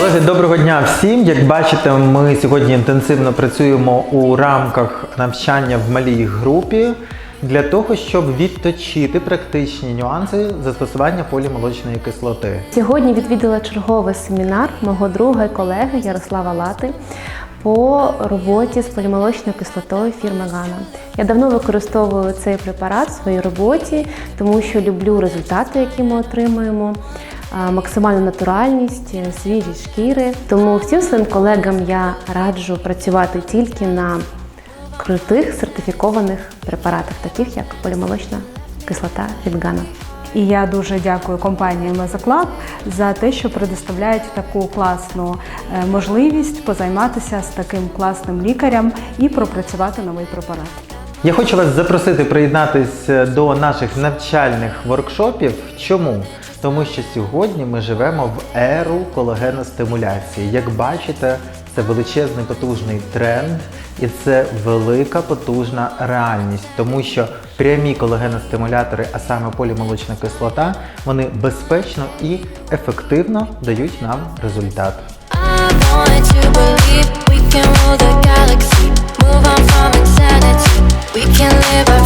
Друзі, доброго дня всім. Як бачите, ми сьогодні інтенсивно працюємо у рамках навчання в малій групі для того, щоб відточити практичні нюанси застосування полімолочної кислоти. Сьогодні відвідала черговий семінар мого друга і колеги Ярослава Лати по роботі з полімолочною кислотою фірми Гана. Я давно використовую цей препарат в своїй роботі, тому що люблю результати, які ми отримуємо. Максимальну натуральність, е, свіжі шкіри. Тому всім своїм колегам я раджу працювати тільки на крутих сертифікованих препаратах, таких як полімолочна кислота від Гана. І я дуже дякую компанії Мезоклаб за те, що предоставляють таку класну е, можливість позайматися з таким класним лікарем і пропрацювати новий препарат. Я хочу вас запросити приєднатися до наших навчальних воркшопів. Чому? Тому що сьогодні ми живемо в еру колагеностимуляції. Як бачите, це величезний потужний тренд, і це велика потужна реальність, тому що прямі колагеностимулятори, а саме полімолочна кислота, вони безпечно і ефективно дають нам результат. We can live our